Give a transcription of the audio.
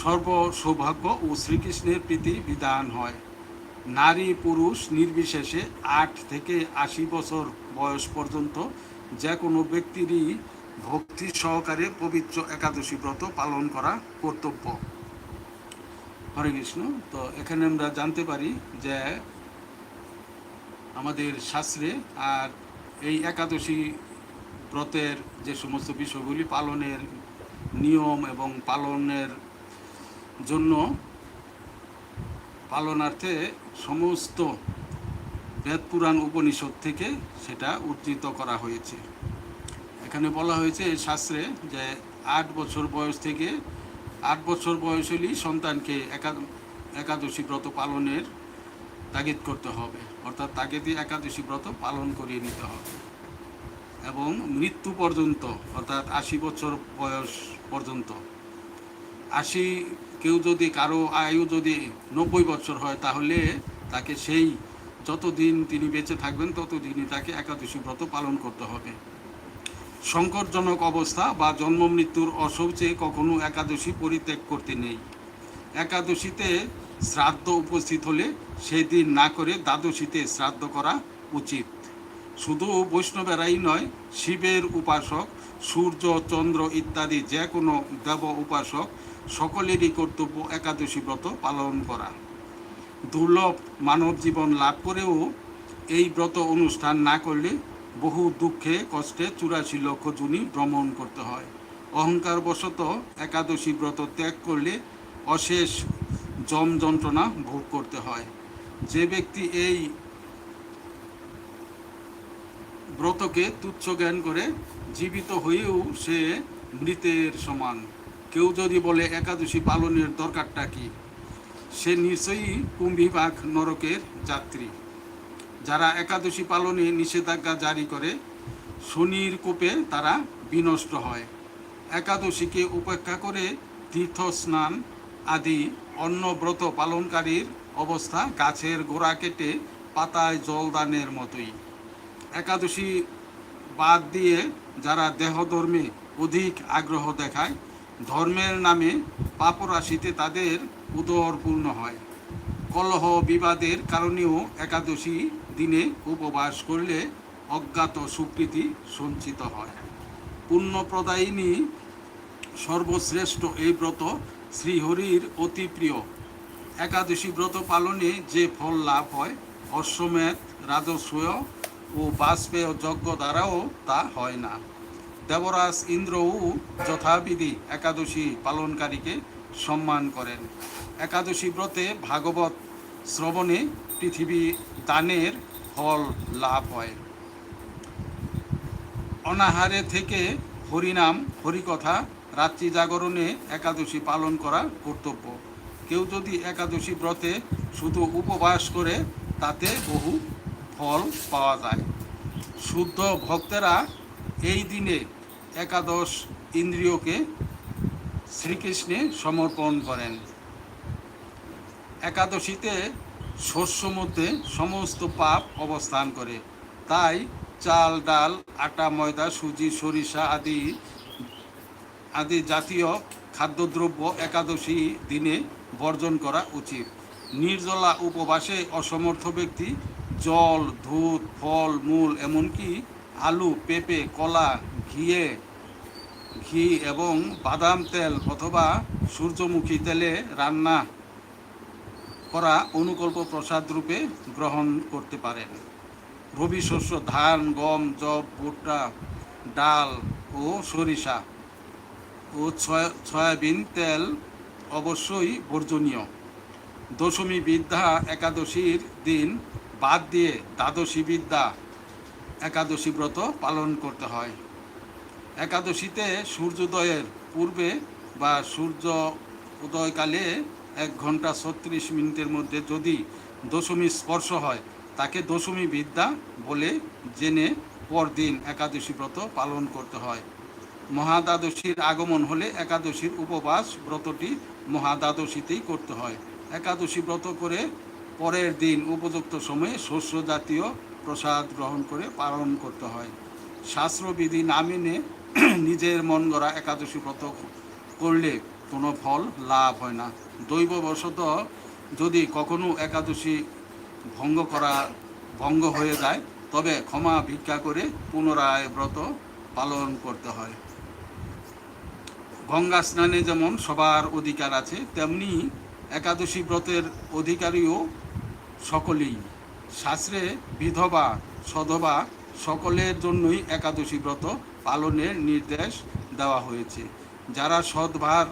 সর্ব সৌভাগ্য ও শ্রীকৃষ্ণের প্রীতি বিধান হয়। নারী পুরুষ নির্বিশেষে আট থেকে আশি বছর বয়স পর্যন্ত যে কোনো ব্যক্তিরই ভক্তি সহকারে পবিত্র একাদশী ব্রত পালন করা কর্তব্য। হরে কৃষ্ণ, তো এখানে আমরা জানতে পারি যে আমাদের শাস্ত্রে আর এই একাদশী ব্রতের যে সমস্ত বিষয়গুলি পালনের নিয়ম এবং পালনের জন্য পালনার্থে সমস্ত বেদ পুরাণ উপনিষদ থেকে সেটা উদ্ধৃত করা হয়েছে। এখানে বলা হয়েছে এই শাস্ত্রে যে আট বছর বয়স থেকে আট বছর বয়স হলেই সন্তানকে একাদশী ব্রত পালনের তাগিদ করতে হবে। অর্থাৎ তাগিদে একাদশী ব্রত পালন করিয়ে নিতে হবে। এবং মৃত্যু পর্যন্ত, অর্থাৎ আশি বছর বয়স পর্যন্ত, আশি কেউ যদি কারও আয়ু যদি নব্বই বছর হয়, তাহলে তাকে সেই যতদিন তিনি বেঁচে থাকবেন, ততদিনই তাকে একাদশী ব্রত পালন করতে হবে। সংকটজনক অবস্থা বা জন্ম মৃত্যুর অশৌচে কখনো একাদশী পরিত্যাগ করতে নেই। একাদশীতে শ্রাদ্ধ উপস্থিত হলে সেই দিন না করে দ্বাদশীতে শ্রাদ্ধ করা উচিত। শুধু বৈষ্ণবেরাই নয়, শিবের উপাসক, সূর্য, চন্দ্র ইত্যাদি যে কোনো দেব উপাসক সকলেরই কর্তব্য একাদশী ব্রত পালন করা। দুর্লভ মানব জীবন লাভ করেও এই ব্রত অনুষ্ঠান না করলে বহু দুঃখে, কষ্টে চুরাশি লক্ষ জুনি ভ্রমণ করতে হয়। অহংকার বশত একাদশী ব্রত ত্যাগ করলে অশেষ জম যন্ত্রণা ভোগ করতে হয়। যে ব্যক্তি এই ব্রতকে তুচ্ছ জ্ঞান করে জীবিত হয়েও সে মৃতের সমান। কেউ যদি বলে একাদশী পালনের দরকারটা কি, সে নিশ্চয়ই কুম্ভীবাঘ নরকের যাত্রী। যারা একাদশী পালনে নিষেধাজ্ঞা জারি করে, শনির কোপে তারা বিনষ্ট হয়। একাদশীকে উপেক্ষা করে তীর্থ স্নান আদি অন্য ব্রত পালনকারীর অবস্থা গাছের গোড়া কেটে পাতায় জলদানের মতোই। একাদশী বাদ দিয়ে যারা দেহধর্মে অধিক আগ্রহ দেখায় ধর্মের নামে পাপরাশিতে তাদের উদর পূর্ণ হয়। কলহ বিবাদের কারণেও একাদশী দিনে উপবাস করলে অজ্ঞাত সুকৃতি সঞ্চিত হয়। পুণ্যপ্রদায়িনী সর্বশ্রেষ্ঠ এই ব্রত শ্রীহরির অতি প্রিয়। একাদশী ব্রত পালনে যে ফল লাভ হয়, অশ্বমেধ, রাজস্বয় ও বাজপেয় যজ্ঞ দ্বারাও তা হয় না। দেবরাজ ইন্দ্রও যথাবিধি একাদশী পালনকারীকে সম্মান করেন। একাদশী ব্রতে ভাগবত শ্রবণে পৃথিবী দানের ফল লাভ হয়। অনাহারে থেকে হরিনাম, হরিকথা, রাত্রি জাগরণে একাদশী পালন করা কর্তব্য। কেউ যদি একাদশী ব্রতে শুধু উপবাস করে, তাতে বহু ফল পাওয়া যায়। শুদ্ধ ভক্তেরা এই দিনে একাদশ ইন্দ্রিয়কে শ্রীকৃষ্ণে সমর্পণ করেন। একাদশীতে শস্য মধ্যে সমস্ত পাপ অবস্থান করে। তাই চাল, ডাল, আটা, ময়দা, সুজি, সরিষা আদি আদি জাতীয় খাদ্যদ্রব্য একাদশী দিনে বর্জন করা উচিত। নির্জলা উপবাসে অসমর্থ ব্যক্তি জল, দুধ, ফল, মূল, এমনকি আলু, পেঁপে, কলা ঘিয়ে, ঘি এবং বাদাম তেল অথবা সূর্যমুখী তেলে রান্না করা অনুকল্প প্রসাদ রূপে গ্রহণ করতে পারেন। রবি শস্য, ধান, গম জব ভুট্টা, ডাল ও সরিষা ও সয়া- সয়াবিন তেল অবশ্যই বর্জনীয়। দশমী বিদ্যা একাদশীর দিন বাদ দিয়ে দ্বাদশী বিদ্যা একাদশী ব্রত পালন করতে হয়। একাদশীতে সূর্যোদয়ের পূর্বে বা সূর্য উদয়কালে এক ঘণ্টা ছত্রিশ মিনিটের মধ্যে যদি দশমী স্পর্শ হয়, তাকে দশমী বিদ্যা বলে জেনে পরদিন একাদশী ব্রত পালন করতে হয়। মহাদ্বাদশীর আগমন হলে একাদশীর উপবাস ব্রতটি মহাদ্বাদশীতেই করতে হয়। একাদশী ব্রত করে পরের দিন উপযুক্ত সময়ে শস্য জাতীয় প্রসাদ গ্রহণ করে পালন করতে হয়। শাস্ত্রবিধি না মেনে নিজের মন গড়া একাদশী ব্রত করলে কোনো ফল লাভ হয় না। দৈববশত যদি কখনো একাদশী ভঙ্গ করা, ভঙ্গ হয়ে যায়, তবে ক্ষমা ভিক্ষা করে পুনরায় ব্রত পালন করতে হয়। গঙ্গা স্নানে যেমন সবার অধিকার আছে, তেমনি একাদশী ব্রতের অধিকারীও সকলেই। শাস্ত্রে বিধবা, সধবা সকলের জন্যই একাদশী ব্রত পালনের নির্দেশ দেওয়া হয়েছে। যারা সদ্ভার